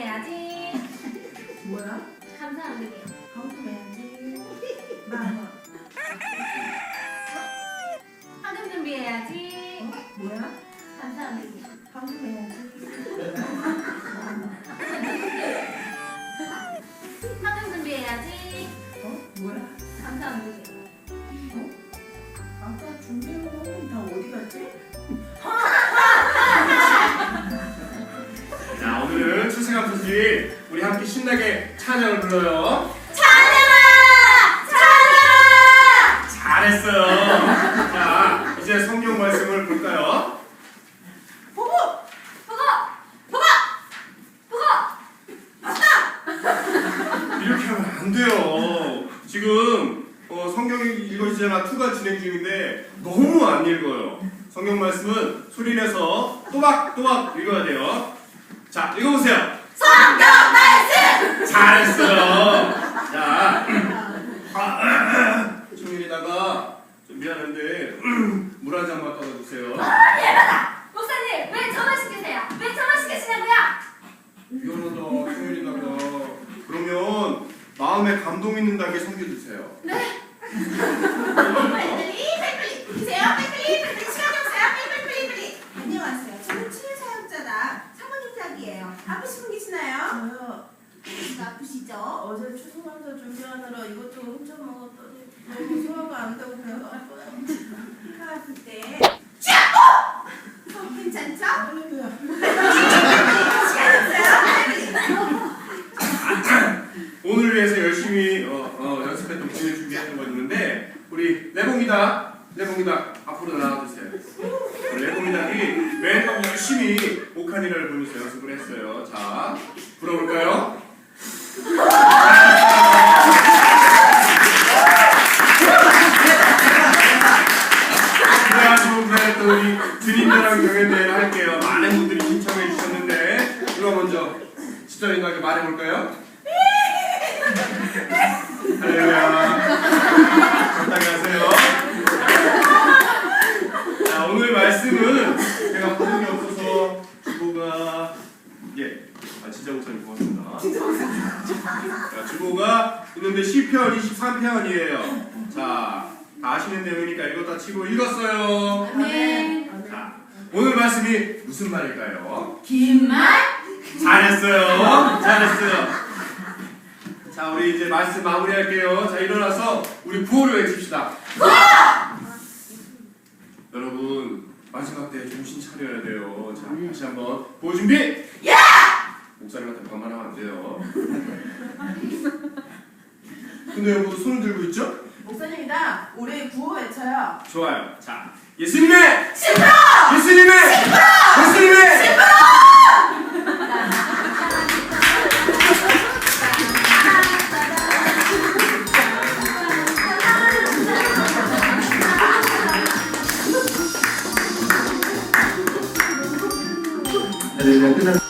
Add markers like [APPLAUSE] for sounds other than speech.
준비해야지. 뭐야? 감사 올리기. 방금 해야지. 만 원. 황금 준비해야지. 어? 뭐야? 감사 올리기. 방금 해야지. 황금 준비해야지. 어? 뭐야? 감사 올리기. 아까 준비 소식 우리 함께 신나게 찬양을 불러요. 찬양아! 찬양아! 잘했어요. 자, 이제 성경 말씀을 볼까요? 보고! 보고! 보고! 보고! 이렇게 하면 안 돼요. 지금 어, 성경이 읽어지잖아 투가 진행 중인데 너무 안 읽어요. 성경 말씀은 소리내서 또박또박 읽어야 돼요. 자, 읽어보세요. 성경 말씀! 잘했어요. 자, [CLEARS THROAT] 아, 청년이다가 좀 미안한데 [CLEARS THROAT] 물 한 잔만 떠다 주세요. 목사님, 왜 전화시키세요? 왜 전화시키시냐고요? 미안하다, 청년이다가 그러면 마음에 감동 있는 단계 섬겨주세요. 네. [LAUGHS] 빨리빨리 빨리빨리 보세요. 빨리빨리 빨리빨리 시간 없어요. 빨리빨리 빨리빨리. 안녕하세요. 저는 치유 사역자다. 사모님 짝이에요. 아프신 분 계시나요? 저요. 지금 아프시죠? 어제 추수감사 준비하느라 이것저것 훔쳐 먹었더니 너무 소화가 안 되고 배가 아파요. 배가 아플 때 쥐약고! 어, 괜찮죠? 할렐루야. 시간 없어요. 빨리빨리. 오늘 위해서 열심히 어, 어, 연습했던 공연 준비했던 거 있는데 우리 레봉이다 레봉이다 앞으로 나와주세요. 우리 레봉이다이 매번 열심히 오카니를 보면서 연습을 했어요. 자 불어볼까요? 그래가지고 우리 드림이랑 경연대회를 할게요. 많은 분들이 신청해 주셨는데 누가 먼저 시절인가게 말해볼까요? 할렐루야. 적당히 하세요. 자, 오늘 말씀은 주보가 있는데 시편 23편이에요. 자, 다 아시는 내용이니까 이거 다 치고 읽었어요. 아멘. 자, 오늘 말씀이 무슨 말일까요? 긴 말? 잘했어요. 잘했어요. 자, 우리 이제 말씀 마무리할게요. 자, 일어나서 우리 구호를 외칩시다. 여러분, 마지막 때 정신 차려야 돼요. 자, 다시 한번 구호 준비. 그 근데 여러분 손을 들고 있죠? 목사님이다. 우리 구호 외쳐요. 좋아요. 자, 예수님의 10%! 예수님의 예수님의 10%! 네, 끝났